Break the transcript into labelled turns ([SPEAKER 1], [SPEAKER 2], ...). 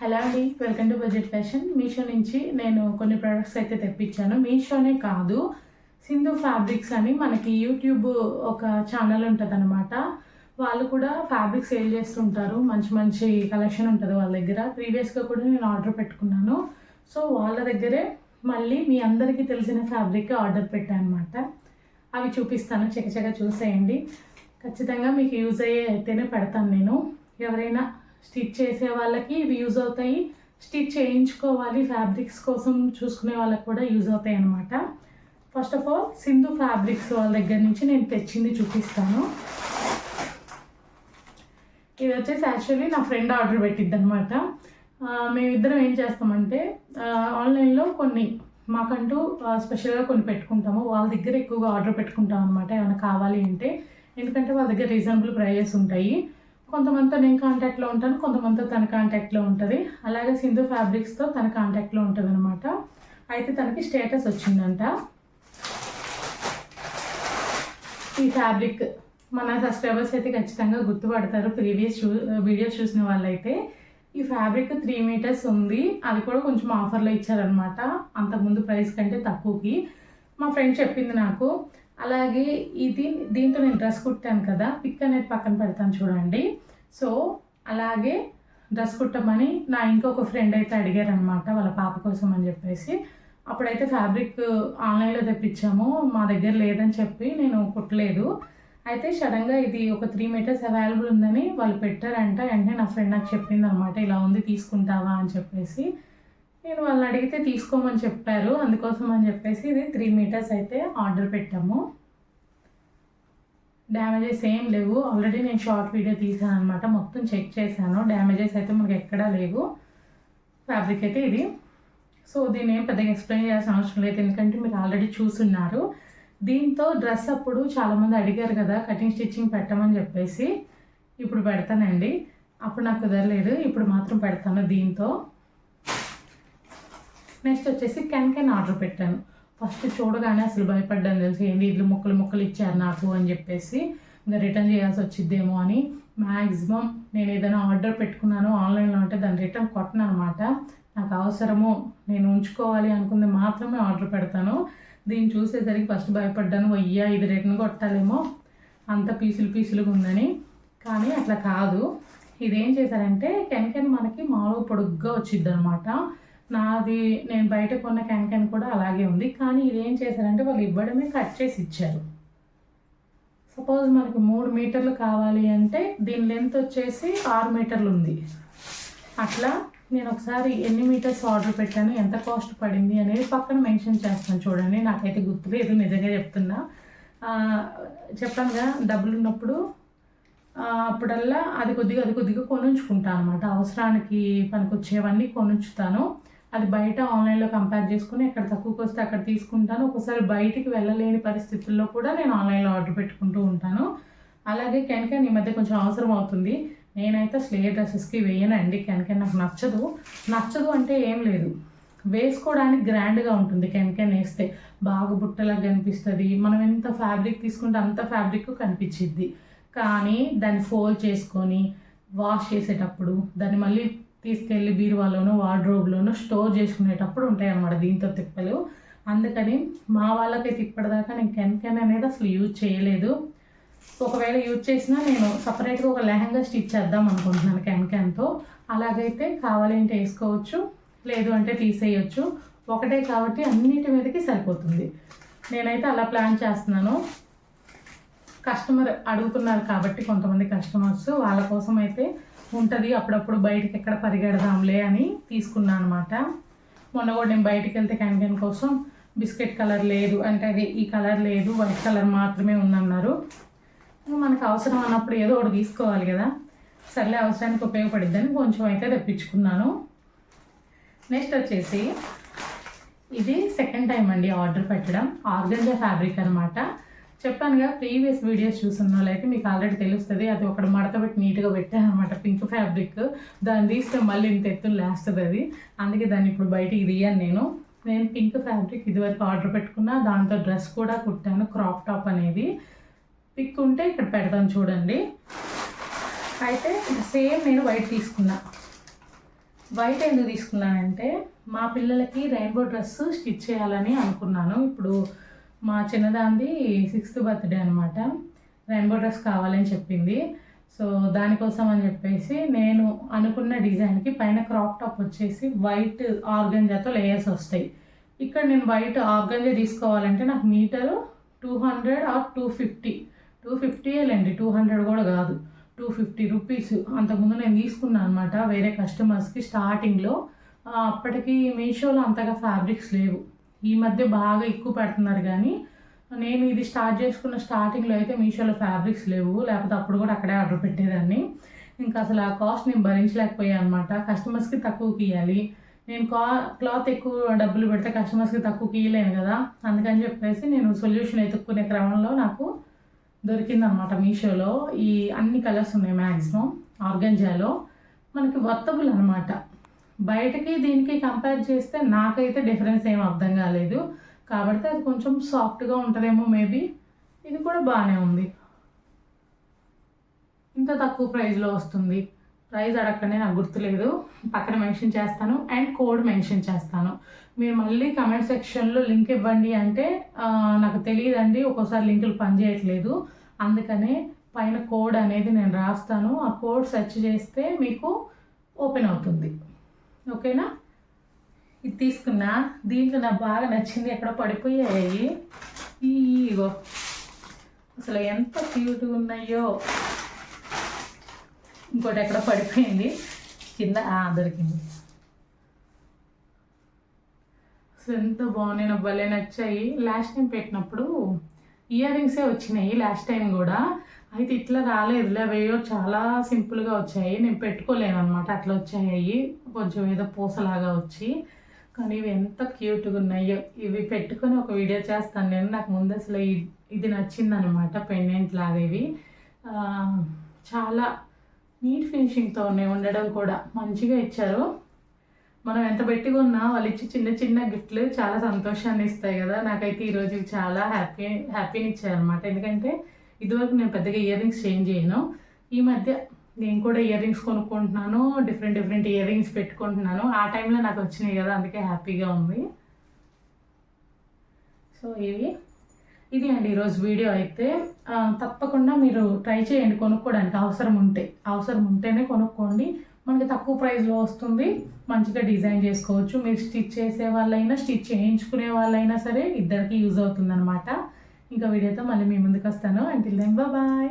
[SPEAKER 1] Hello అండి welcome to budget fashion Meesho నుంచి నేను కొన్ని ప్రొడక్ట్స్ అయితే తెప్పించాను. మీషోనే కాదు సింధు ఫ్యాబ్రిక్స్ అని మనకి యూట్యూబ్ ఒక ఛానల్ ఉంటుంది అనమాట వాళ్ళు కూడా ఫ్యాబ్రిక్ సేల్ చేస్తుంటారు. మంచి మంచి కలెక్షన్ ఉంటుంది వాళ్ళ దగ్గర. ప్రీవియస్గా కూడా నేను ఆర్డర్ పెట్టుకున్నాను. సో వాళ్ళ దగ్గరే మళ్ళీ మీ అందరికీ తెలిసిన ఫ్యాబ్రిక్ ఆర్డర్ పెట్టాను అనమాట అవి చూపిస్తాను. చకచక చూసేయండి. ఖచ్చితంగా మీకు యూజ్ అయ్యే అయితేనే పెడతాను నేను. ఎవరైనా స్టిచ్ చేసే వాళ్ళకి ఇవి యూజ్ అవుతాయి. స్టిచ్ చేయించుకోవాలి ఫ్యాబ్రిక్స్ కోసం చూసుకునే వాళ్ళకి కూడా యూజ్ అవుతాయి అనమాట first of all Sindhu fabrics వాళ్ళ దగ్గర నుంచి నేను తెచ్చింది చూపిస్తాను. ఇది వచ్చేసి యాక్చువల్లీ నా ఫ్రెండ్ ఆర్డర్ పెట్టిద్ది అనమాట మేమిద్దరం ఏం చేస్తామంటే ఆన్లైన్లో కొన్ని మాకంటూ స్పెషల్గా కొన్ని పెట్టుకుంటాము. వాళ్ళ దగ్గర ఎక్కువగా ఆర్డర్ పెట్టుకుంటాం అనమాట ఏమైనా కావాలి అంటే. ఎందుకంటే వాళ్ళ దగ్గర రీజనబుల్ ప్రైజెస్ ఉంటాయి. కొంతమందితో నేను కాంటాక్ట్లో ఉంటాను కొంతమందితో తన కాంటాక్ట్లో ఉంటుంది. అలాగే సింధు ఫ్యాబ్రిక్స్తో తన కాంటాక్ట్లో ఉంటుంది అనమాట అయితే తనకి స్టేటస్ వచ్చిందంట. ఈ ఫ్యాబ్రిక్ మన సబ్స్క్రైబర్స్ అయితే ఖచ్చితంగా గుర్తుపడతారు. ప్రీవియస్ చూ వీడియోస్ చూసిన వాళ్ళైతే. ఈ ఫ్యాబ్రిక్ త్రీ మీటర్స్ ఉంది. అది కూడా కొంచెం ఆఫర్లో ఇచ్చారనమాట అంతకుముందు ప్రైస్ కంటే తక్కువకి. మా ఫ్రెండ్ చెప్పింది నాకు. అలాగే ఇది దీంతో నేను డ్రెస్ కుట్టాను కదా పిక్ అనేది పక్కన పెడతాను చూడండి. సో అలాగే డ్రెస్ కుట్టమని నా ఇంకొక ఫ్రెండ్ అయితే అడిగారనమాట వాళ్ళ పాప కోసం అని చెప్పేసి. అప్పుడైతే ఫ్యాబ్రిక్ ఆన్లైన్లో తెప్పించాము మా దగ్గర లేదని చెప్పి నేను కుట్టలేదు. అయితే సడన్గా ఇది ఒక త్రీ మీటర్స్ అవైలబుల్ ఉందని వాళ్ళు పెట్టారంట వెంటనే నా ఫ్రెండ్ నాకు చెప్పింది అనమాట ఇలా ఉంది తీసుకుంటావా? అని చెప్పేసి. నేను వాళ్ళని అడిగితే తీసుకోమని చెప్పారు. అందుకోసం అని చెప్పేసి ఇది త్రీ మీటర్స్ అయితే ఆర్డర్ పెట్టాము. డ్యామేజెస్ ఏం లేవు. ఆల్రెడీ నేను షార్ట్ వీడియో తీసాను అనమాట మొత్తం చెక్ చేశాను. డ్యామేజెస్ అయితే మనకి ఎక్కడా లేవు. ఫ్యాబ్రిక్ అయితే ఇది. సో దీన్ని ఏం పెద్దగా ఎక్స్ప్లెయిన్ చేయాల్సిన అవసరం లేదు. ఎందుకంటే మీరు ఆల్రెడీ చూసున్నారు. దీంతో డ్రెస్ అప్పుడు చాలామంది అడిగారు కదా కటింగ్ స్టిచ్చింగ్ పెట్టమని చెప్పేసి. ఇప్పుడు పెడతానండి. అప్పుడు నాకు కుదరలేదు. ఇప్పుడు మాత్రం పెడతాను దీంతో. నెక్స్ట్ వచ్చేసి కెన్ కెన్ ఆర్డర్ పెట్టాను. ఫస్ట్ చూడగానే అసలు భయపడ్డాను తెలుసు ఏంటి ఇల్లు ముక్కలు ముక్కలు ఇచ్చారు నాకు అని చెప్పేసి. ఇంకా రిటర్న్ చేయాల్సి వచ్చిద్దేమో అని మ్యాక్సిమం నేను ఏదైనా ఆర్డర్ పెట్టుకున్నాను ఆన్లైన్లో అంటే దాన్ని రిటర్న్ కొట్టను అనమాట నాకు అవసరము నేను ఉంచుకోవాలి అనుకుంది మాత్రమే ఆర్డర్ పెడతాను. దీన్ని చూసేసరికి ఫస్ట్ భయపడ్డాను అయ్యా ఇది రిటర్న్ కొట్టాలేమో అంత పీసులు పీసులుగా ఉందని. కానీ అట్లా కాదు. ఇదేం చేశారంటే కెన్ కెన్ మనకి మామూలుగా పొడుగ్గా వచ్చిద్ది అనమాట. నాది నేను బయట కొన్న క్యాన్ కూడా అలాగే ఉంది. కానీ ఇదేం చేశారంటే వాళ్ళు ఇవ్వడమే కట్ చేసి ఇచ్చారు. సపోజ్ మనకి మూడు మీటర్లు కావాలి అంటే దీని లెంత్ వచ్చేసి ఆరు మీటర్లు ఉంది. అట్లా నేను ఒకసారి ఎన్ని మీటర్స్ ఆర్డర్ పెట్టాను ఎంత కాస్ట్ పడింది అనేది పక్కన మెన్షన్ చేస్తాను చూడండి. నాకైతే గుర్తులేదు నిజంగా చెప్తున్నా. చెప్పాను కదా డబ్బులు ఉన్నప్పుడు అప్పుడల్లా అది కొద్దిగా అది కొద్దిగా కొనుంచుకుంటాను అనమాట అవసరానికి పనికొచ్చేవన్నీ కొనుంచుతాను. అది బయట ఆన్లైన్లో కంపేర్ చేసుకుని ఎక్కడ తక్కువకి వస్తే అక్కడ తీసుకుంటాను. ఒకసారి బయటికి వెళ్ళలేని పరిస్థితుల్లో కూడా నేను ఆన్లైన్లో ఆర్డర్ పెట్టుకుంటూ ఉంటాను. అలాగే కెన్కెన్ ఈ మధ్య కొంచెం అవసరం అవుతుంది. నేనైతే స్లేయర్ డ్రెస్సెస్కి వేయనండి. కెన్కెన్ నాకు నచ్చదు. నచ్చదు అంటే ఏం లేదు. వేసుకోవడానికి గ్రాండ్గా ఉంటుంది కెన్కెన్ వేస్తే. బాగా బుట్టలా కనిపిస్తుంది. మనం ఎంత ఫ్యాబ్రిక్ తీసుకుంటే అంత ఫ్యాబ్రిక్ కనిపించిద్ది. కానీ దాన్ని ఫోల్డ్ చేసుకొని వాష్ చేసేటప్పుడు దాన్ని మళ్ళీ తీసుకెళ్ళి బీరువాలోనో వార్డ్రోబ్లోనో స్టోర్ చేసుకునేటప్పుడు ఉంటాయి అన్నమాట దీంతో తిప్పలు. అందుకని మా వాళ్ళకైతే ఇప్పటిదాకా నేను కెన్ అనేది అసలు యూజ్ చేయలేదు. ఒకవేళ యూజ్ చేసినా నేను సపరేట్గా ఒక లెహంగా స్టిచ్ చేద్దాం అనుకుంటున్నాను కెన్కెన్తో అలాగైతే కావాలంటే వేసుకోవచ్చు లేదు అంటే తీసేయచ్చు. ఒకటే కాబట్టి అన్నిటి మీదకి సరిపోతుంది. నేనైతే అలా ప్లాన్ చేస్తున్నాను. కస్టమర్ అడుగుతున్నారు కాబట్టి కొంతమంది కస్టమర్స్ వాళ్ళ కోసం అయితే ఉంటుంది. అప్పుడప్పుడు బయటకి ఎక్కడ పరిగెడదాంలే అని తీసుకున్నాను అనమాట మొన్న కూడా నేను బయటకు వెళ్తే క్యాంటీన్ కోసం బిస్కెట్ కలర్ లేదు. అంటే అది ఈ కలర్ లేదు. వైట్ కలర్ మాత్రమే ఉందన్నారు. మనకు అవసరం అన్నప్పుడు ఏదో ఒకటి తీసుకోవాలి కదా. సర్లే అవసరానికి ఉపయోగపడిద్దని కొంచెం అయితే తెప్పించుకున్నాను. నెక్స్ట్ వచ్చేసి ఇది సెకండ్ టైం అండి ఆర్డర్ పెట్టడం. ఆర్గంజా ఫ్యాబ్రిక్ అనమాట చెప్పానుగా ప్రీవియస్ వీడియోస్ చూసిన వాళ్ళైతే మీకు ఆల్రెడీ తెలుస్తుంది. అది ఒకటి మడత పెట్టి నీట్గా పెట్టాను అనమాట పింక్ ఫ్యాబ్రిక్. దాన్ని తీస్తే మళ్ళీ ఇంత ఎత్తులు లేస్తుంది అది. అందుకే దాన్ని ఇప్పుడు బయటికి తీయాను నేను. నేను పింక్ ఫ్యాబ్రిక్ ఇదివరకు ఆర్డర్ పెట్టుకున్నా దాంతో డ్రెస్ కూడా కుట్టాను క్రాప్ టాప్ అనేది. పిక్ ఉంటే ఇక్కడ పెడతాను చూడండి. అయితే సేమ్ నేను వైట్ తీసుకున్నా. వైట్ ఎందుకు తీసుకున్నానంటే మా పిల్లలకి రెయిన్బో డ్రెస్ స్టిచ్ చేయాలని అనుకున్నాను. ఇప్పుడు మా చిన్నదాంది సిక్స్త్ బర్త్డే అనమాట రెయిన్బో డ్రెస్ కావాలని చెప్పింది. సో దానికోసం అని చెప్పేసి నేను అనుకున్న డిజైన్కి పైన క్రాప్ టాప్ వచ్చేసి వైట్ ఆర్గంజాతో లేయర్స్ వస్తాయి. ఇక్కడ నేను వైట్ ఆర్గంజా తీసుకోవాలంటే నాకు meter two hundred or two fifty. Two fifty లేండి టూ హండ్రెడ్ కూడా కాదు. Two fifty rupees. అంతకుముందు నేను తీసుకున్నాను అనమాట వేరే కస్టమర్స్కి స్టార్టింగ్లో. అప్పటికి మీషోలో అంతగా ఫ్యాబ్రిక్స్ లేవు. ఈ మధ్య బాగా ఎక్కువ పెడుతున్నారు కానీ నేను ఇది స్టార్ట్ చేసుకున్న స్టార్టింగ్లో అయితే మీషోలో ఫ్యాబ్రిక్స్ లేవు. లేకపోతే అప్పుడు కూడా అక్కడే ఆర్డర్ పెట్టేదాన్ని. ఇంకా అసలు ఆ కాస్ట్ నేను భరించలేకపోయాను అనమాట కస్టమర్స్కి తక్కువకి ఇవ్వాలి నేను కా క్లాత్ ఎక్కువ డబ్బులు పెడితే కస్టమర్స్కి తక్కువకి ఇవ్వలేను కదా. అందుకని చెప్పేసి నేను సొల్యూషన్ ఎత్తుక్కునే క్రమంలో నాకు దొరికిందనమాట మీషోలో. ఈ అన్ని కలర్స్ ఉన్నాయి మ్యాక్సిమం ఆర్గంజాలో. మనకి వర్తబుల్ అనమాట బయటకి దీనికి కంపేర్ చేస్తే నాకైతే డిఫరెన్స్ ఏం అర్థం కాలేదు. కాబట్టి అది కొంచెం సాఫ్ట్గా ఉంటుందేమో మేబీ ఇది కూడా బాగానే ఉంది. ఇంత తక్కువ ప్రైస్లో వస్తుంది. ప్రైస్ అడగకనే నాకు గుర్తులేదు. పక్కన మెన్షన్ చేస్తాను అండ్ కోడ్ మెన్షన్ చేస్తాను. మీరు మళ్ళీ కమెంట్ సెక్షన్లో లింక్ ఇవ్వండి అంటే నాకు తెలియదండి ఒక్కోసారి లింకులు పనిచేయట్లేదు అందుకనే పైన కోడ్ అనేది నేను రాస్తాను. ఆ కోడ్ సెర్చ్ చేస్తే మీకు ఓపెన్ అవుతుంది. ఓకేనా? ఇది తీసుకున్నా. దీంట్లో నాకు బాగా నచ్చింది. ఎక్కడ పడిపోయాయి. ఇగో. అసలు ఎంత క్యూట్గా ఉన్నాయో. ఇంకోటి ఎక్కడ పడిపోయింది. కింద దొరికింది అసలు ఎంత బాగున్నాయి. నాకు భలే నచ్చాయి. లాస్ట్ టైం పెట్టినప్పుడు ఇయర్ రింగ్సే వచ్చినాయి. లాస్ట్ టైం కూడా. అయితే ఇట్లా రాలేదులే అవేయో చాలా సింపుల్గా వచ్చాయి. నేను పెట్టుకోలేను అనమాట అట్లా వచ్చాయి. కొంచెం ఏదో పూసలాగా వచ్చి. కానీ ఇవి ఎంత క్యూట్గా ఉన్నాయో. ఇవి పెట్టుకొని ఒక వీడియో చేస్తాను నేను. నాకు ముందు అసలు ఇది నచ్చిందనమాట పెండెంట్ లాగా ఇవి. చాలా నీట్ ఫినిషింగ్తో ఉన్నాయి ఉండడం కూడా మంచిగా ఇచ్చారు. మనం ఎంత పెట్టి కొన్నా వాళ్ళు ఇచ్చి చిన్న చిన్న గిఫ్ట్లు చాలా సంతోషాన్ని ఇస్తాయి కదా. నాకైతే ఈరోజు చాలా హ్యాపీ హ్యాపీని ఇచ్చాయి అనమాట ఎందుకంటే ఇదివరకు నేను పెద్దగా ఇయర్ రింగ్స్ చేంజ్ చేయను. ఈ మధ్య నేను కూడా ఇయర్ రింగ్స్ కొనుక్కుంటున్నాను డిఫరెంట్ డిఫరెంట్ ఇయర్ రింగ్స్ పెట్టుకుంటున్నాను. ఆ టైంలో నాకు వచ్చినాయి కదా అందుకే హ్యాపీగా ఉంది. సో ఇవి. ఇది అండి ఈరోజు వీడియో అయితే. తప్పకుండా మీరు ట్రై చేయండి కొనుక్కోవడానికి. అవసరం ఉంటే అవసరం ఉంటేనే కొనుక్కోండి. మనకి తక్కువ ప్రైస్లో వస్తుంది. మంచిగా డిజైన్ చేసుకోవచ్చు. మీరు స్టిచ్ చేసే వాళ్ళైనా స్టిచ్ చేయించుకునే వాళ్ళైనా సరే ఇద్దరికి యూజ్ అవుతుంది అనమాట ఇంకా వీడియోతో మళ్ళీ మీ ముందుకు వస్తాను. Until then bye